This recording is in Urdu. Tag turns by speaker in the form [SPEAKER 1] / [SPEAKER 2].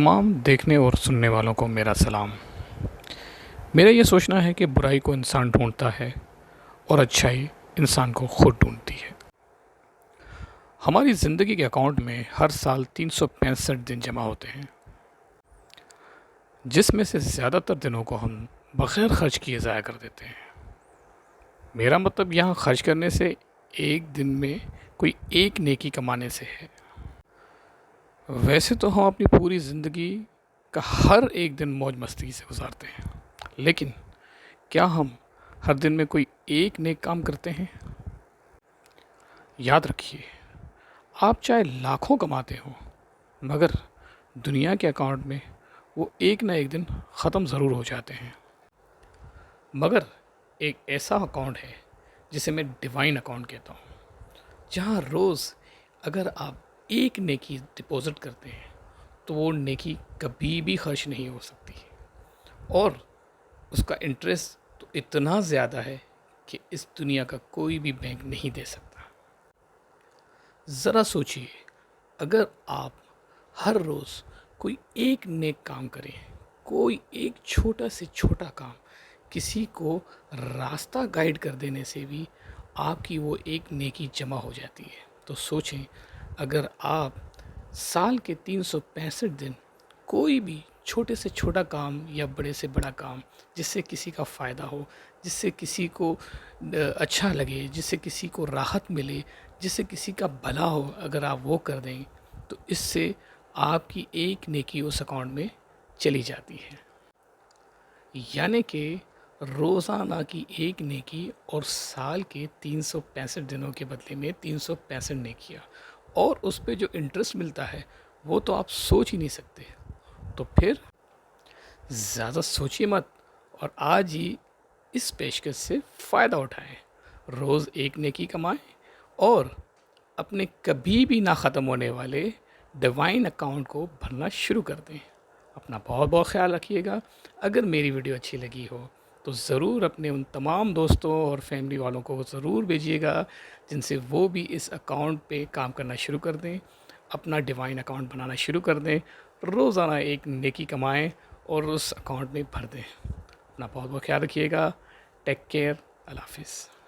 [SPEAKER 1] تمام دیکھنے اور سننے والوں کو میرا سلام۔ میرا یہ سوچنا ہے کہ برائی کو انسان ڈھونڈتا ہے اور اچھائی انسان کو خود ڈھونڈتی ہے۔ ہماری زندگی کے اکاؤنٹ میں ہر سال تین سو پینسٹھ دن جمع ہوتے ہیں، جس میں سے زیادہ تر دنوں کو ہم بغیر خرچ کیے ضائع کر دیتے ہیں۔ میرا مطلب یہاں خرچ کرنے سے ایک دن میں کوئی ایک نیکی کمانے سے ہے۔ ویسے تو ہم اپنی پوری زندگی کا ہر ایک دن موج مستی سے گزارتے ہیں، لیکن کیا ہم ہر دن میں کوئی ایک نیک کام کرتے ہیں؟ یاد رکھیے، آپ چاہے لاکھوں کماتے ہوں، مگر دنیا کے اکاؤنٹ میں وہ ایک نہ ایک دن ختم ضرور ہو جاتے ہیں۔ مگر ایک ایسا اکاؤنٹ ہے جسے میں ڈیوائن اکاؤنٹ کہتا ہوں، جہاں روز اگر آپ ایک نیکی ڈپوزٹ کرتے ہیں، تو وہ نیکی کبھی بھی خرچ نہیں ہو سکتی۔ اور اس کا انٹرسٹ تو اتنا زیادہ ہے کہ اس دنیا کا کوئی بھی بینک نہیں دے سکتا۔ ذرا سوچئے اگر آپ ہر روز کوئی ایک نیک کام کریں، کوئی ایک چھوٹا سے چھوٹا کام کسی کو راستہ گائیڈ کر دینے سے بھی آپ کی وہ ایک نیکی جمع ہو جاتی ہے، تو سوچیں اگر آپ سال کے تین سو پینسٹھ دن کوئی بھی چھوٹے سے چھوٹا کام یا بڑے سے بڑا کام جس سے کسی کا فائدہ ہو، جس سے کسی کو اچھا لگے، جس سے کسی کو راحت ملے، جس سے کسی کا بھلا ہو اگر آپ وہ کر دیں، تو اس سے آپ کی ایک نیکی اس اکاؤنٹ میں چلی جاتی ہے۔ یعنی کہ روزانہ کی ایک نیکی اور سال کے تین سو پینسٹھ دنوں کے بدلے میں تین سو پینسٹھ نیکیاں۔ اور اس پہ جو انٹرسٹ ملتا ہے، وہ تو آپ سوچ ہی نہیں سکتے۔ تو پھر زیادہ سوچیے مت۔ اور آج ہی اس پیشکش سے فائدہ اٹھائیں۔ روز ایک نیکی کمائیں اور اپنے کبھی بھی نہ ختم ہونے والے ڈیوائن اکاؤنٹ کو بھرنا شروع کر دیں۔ اپنا بہت بہت خیال رکھیے گا۔ اگر میری ویڈیو اچھی لگی ہو تو ضرور اپنے ان تمام دوستوں اور فیملی والوں کو ضرور بھیجیے گا، جن سے وہ بھی اس اکاؤنٹ پہ کام کرنا شروع کر دیں، اپنا ڈیوائن اکاؤنٹ بنانا شروع کر دیں، روزانہ ایک نیکی کمائیں اور اس اکاؤنٹ میں بھر دیں۔ اپنا بہت بہت خیال رکھیے گا۔ ٹیک کیئر اللہ حافظ۔